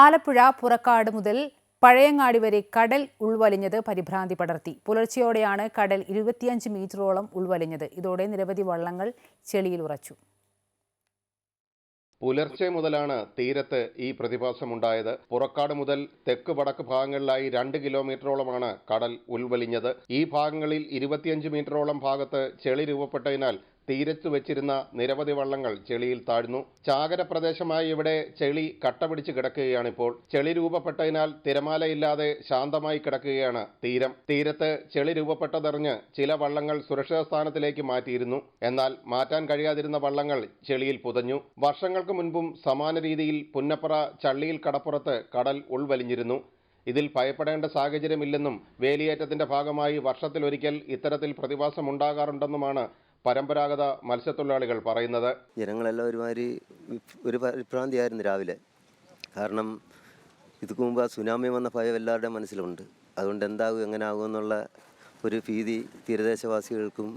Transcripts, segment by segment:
ആലപ്പുഴ പുറക്കാട് മുതൽ പഴയങ്ങാടി വരെ കടൽ ഉൾവലിഞ്ഞത് പരിഭ്രാന്തി പടർത്തി. പുലർച്ചെയോടെയാണ് കടൽ ഇരുപത്തിയഞ്ച് മീറ്ററോളം ഉൾവലിഞ്ഞത്. ഇതോടെ നിരവധി വള്ളങ്ങൾ ചെളിയിൽ ഉറച്ചു. പുലർച്ചെ മുതലാണ് തീരത്ത് ഈ പ്രതിഭാസമുണ്ടായത്. പുറക്കാട് മുതൽ തെക്ക് വടക്ക് ഭാഗങ്ങളിലായി രണ്ട് കിലോമീറ്ററോളമാണ് കടൽ ഉൾവലിഞ്ഞത്. ഈ ഭാഗങ്ങളിൽ ഇരുപത്തിയഞ്ച് മീറ്ററോളം ഭാഗത്ത് ചെളി രൂപപ്പെട്ടതിനാൽ തീരത്ത് വെച്ചിരുന്ന നിരവധി വള്ളങ്ങൾ ചെളിയിൽ താഴ്ന്നു. ചാകര പ്രദേശമായി ഇവിടെ ചെളി കട്ടപിടിച്ച് കിടക്കുകയാണിപ്പോൾ. ചെളി രൂപപ്പെട്ടതിനാൽ തിരമാലയില്ലാതെ ശാന്തമായി കിടക്കുകയാണ് തീരം. തീരത്ത് ചെളി രൂപപ്പെട്ടതറിഞ്ഞ് ചില വള്ളങ്ങൾ സുരക്ഷിത സ്ഥാനത്തിലേക്ക് മാറ്റിയിരുന്നു. എന്നാൽ മാറ്റാൻ കഴിയാതിരുന്ന വള്ളങ്ങൾ ചെളിയിൽ പുതഞ്ഞു. വർഷങ്ങൾക്ക് മുൻപും സമാന രീതിയിൽ പുന്നപ്പറ ചള്ളിയിൽ കടപ്പുറത്ത് കടൽ ഉൾവലിഞ്ഞിരുന്നു. ഇതിൽ ഭയപ്പെടേണ്ട സാഹചര്യമില്ലെന്നും വേലിയേറ്റത്തിന്റെ ഭാഗമായി വർഷത്തിലൊരിക്കൽ ഇത്തരത്തിൽ പ്രതിഭാസമുണ്ടാകാറുണ്ടെന്നുമാണ് പരമ്പരാഗത മത്സ്യത്തൊഴിലാളികൾ പറയുന്നത്. ജനങ്ങളെല്ലാം ഒരുമാതിരി ഒരു പരിഭ്രാന്തിയായിരുന്നു രാവിലെ. കാരണം ഇതുക്ക് മുമ്പ് ആ സുനാമി വന്ന ഭയം എല്ലാവരുടെയും മനസ്സിലുണ്ട്. അതുകൊണ്ട് എന്താകും എങ്ങനെ ആകും എന്നുള്ള ഒരു ഭീതി തീരദേശവാസികൾക്കും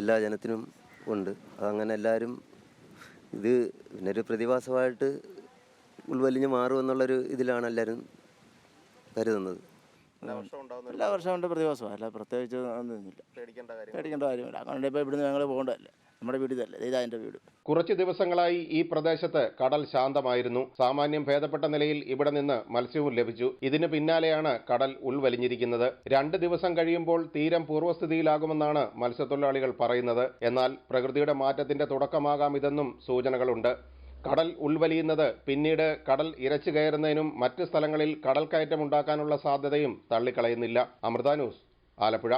എല്ലാ ജനത്തിനും ഉണ്ട്. അതങ്ങനെ എല്ലാവരും ഇത് പിന്നെ ഒരു പ്രതിഭാസമായിട്ട് ഉൾവലിഞ്ഞ് മാറുമെന്നുള്ളൊരു ഇതിലാണ് എല്ലാവരും കരുതുന്നത്. എല്ലാ വർഷവും ഉണ്ട് പ്രതിഭാസമാണ് അല്ല പ്രത്യേകിച്ച് ഒന്നുമില്ല. പേടിക്കേണ്ട കാര്യമില്ല. അങ്ങനെ ഇപ്പോൾ ഇവിടുന്ന് ഞങ്ങൾ പോകേണ്ടതല്ലേ? നമ്മുടെ വീട് ഇതല്ലേ ഇതാ എന്റെ വീട്. കുറച്ച് ദിവസങ്ങളായി ഈ പ്രദേശത്ത് കടൽ ശാന്തമായിരുന്നു. സാമാന്യം ഭേദപ്പെട്ട നിലയിൽ ഇവിടെ നിന്ന് മത്സ്യവും ലഭിച്ചു. ഇതിന് പിന്നാലെയാണ് കടൽ ഉൾവലിഞ്ഞിരിക്കുന്നത്. രണ്ട് ദിവസം കഴിയുമ്പോൾ തീരം പൂർവസ്ഥിതിയിലാകുമെന്നാണ് മത്സ്യത്തൊഴിലാളികൾ പറയുന്നത്. എന്നാൽ പ്രകൃതിയുടെ മാറ്റത്തിന്റെ തുടക്കമാകാം ഇതെന്നും സൂചനകളുണ്ട്. കടൽ ഉൾവലിയുന്നത് പിന്നീട് കടൽ ഇരച്ചു കയറുന്നതിനും മറ്റ് സ്ഥലങ്ങളിൽ കടൽ കയറ്റമുണ്ടാക്കാനുള്ള സാധ്യതയും തള്ളിക്കളയുന്നില്ല. അമൃത ന്യൂസ് ആലപ്പുഴ.